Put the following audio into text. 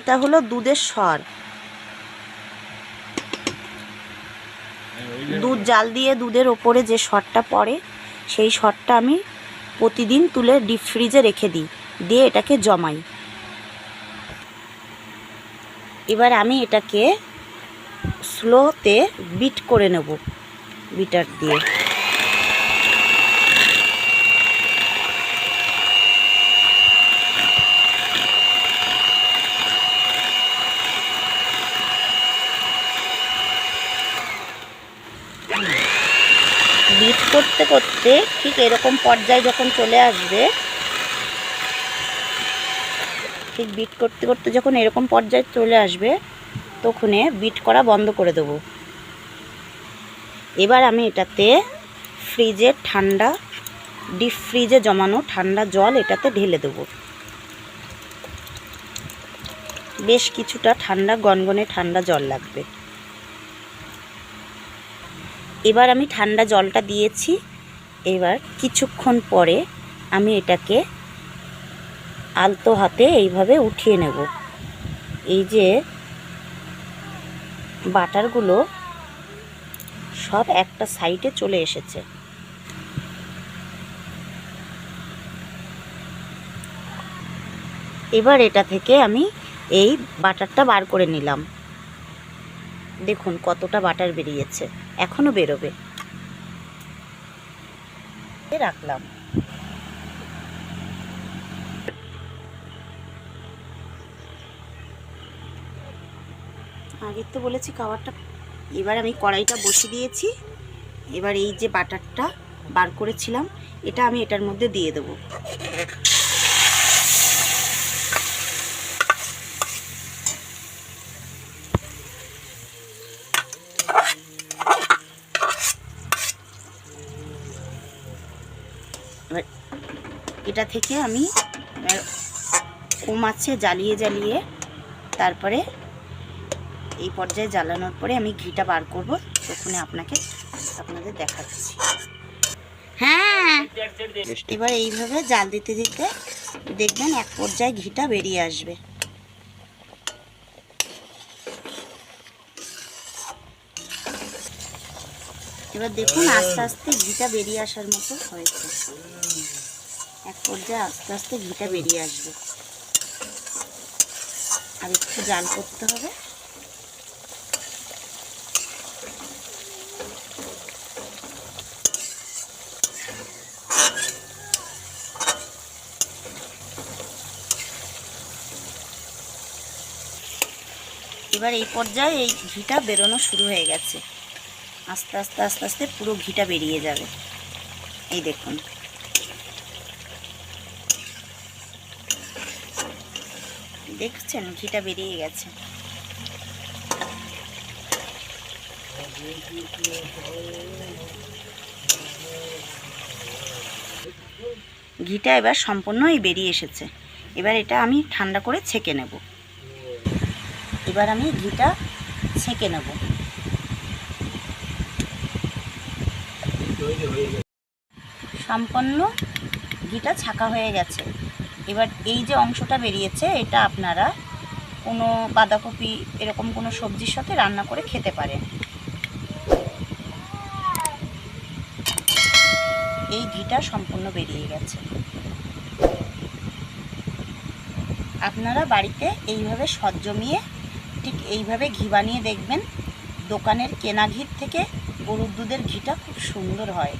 এটা হলো দুধের স্বর দুধ জাল দিয়ে দুধের ওপরে যে সরটা পড়ে, সেই সরটা আমি প্রতিদিন তুলে ডিপ ফ্রিজে রেখে দিই, দিয়ে এটাকে জমাই। এবার আমি এটাকে স্লোতে বিট করে নেব বিটার দিয়ে। বিট করতে করতে ঠিক এরকম পর্যায়ে যখন চলে আসবে, ঠিক বিট করতে করতে যখন এরকম পর্যায়ে চলে আসবে, তখনে বিট করা বন্ধ করে দেবো। এবার আমি এটাতে ফ্রিজে ঠান্ডা ডিপ ফ্রিজে জমানো ঠান্ডা জল এটাতে ঢেলে দেবো। বেশ কিছুটা ঠান্ডা, গনগনে ঠান্ডা জল লাগবে। এবার আমি ঠান্ডা জলটা দিয়েছি। এবার কিছুক্ষণ পরে আমি এটাকে আলতো হাতে এইভাবে উঠিয়ে নেব। এই যে বাটারগুলো সব একটা সাইডে চলে এসেছে। এবার এটা থেকে আমি এই বাটারটা বার করে নিলাম। দেখুন কতটা বাটার বেরিয়েছে। এখনও বেরোবে। রাখলাম। আগের তো বলেছি খাবারটা, এবার আমি কড়াইটা বসিয়ে দিয়েছি। এবার এই যে বাটারটা বার করেছিলাম, এটা আমি এটার মধ্যে দিয়ে দেবো। এটা থেকে আমি, এবার কম আছে জ্বালিয়ে জ্বালিয়ে তারপরে এই পর্যায়ে জ্বালানোর পরে আমি ঘিটা বার করব। তখন আপনাকে আপনাদের দেখাচ্ছি। হ্যাঁ এবার এইভাবে জাল দিতে দিতে দেখবেন এক পর্যায়ে ঘিটা বেরিয়ে আসবে। এবার দেখুন আস্তে আস্তে ঘিটা বেরিয়ে আসার মতো হয়েছে। এক পর্যায়ে আস্তে আস্তে ঘিটা বেরিয়ে আসবে। আর একটু জাল করতে হবে। এবার এই পর্যায়ে এই ঘিটা বেরোনো শুরু হয়ে গেছে। আস্তে আস্তে আস্তে আস্তে পুরো ঘিটা বেরিয়ে যাবে। এই দেখুন। দেখছেন? ঘিটা বেরিয়ে গেছে। ঘিটা এবার সম্পূর্ণই বেরিয়ে এসেছে। এবার এটা আমি ঠান্ডা করে ছেঁকে নেব। এবার আমি ঘিটা ছেঁকে নেব। সম্পন্ন ঘিটা ছাকা হয়ে গেছে। এবার এই যে অংশটা বেরিয়েছে, এটা আপনারা কোনো বাঁধাকপি, এরকম কোনো সবজির সাথে রান্না করে খেতে পারেন। এই ঘিটা সম্পূর্ণ বেরিয়ে গেছে। আপনারা বাড়িতে এইভাবে সদ জমিয়ে ঠিক এইভাবে ঘি বানিয়ে দেখবেন, দোকানের কেনা ঘির থেকে গরুর দুধের ঘিটা খুব সুন্দর হয়।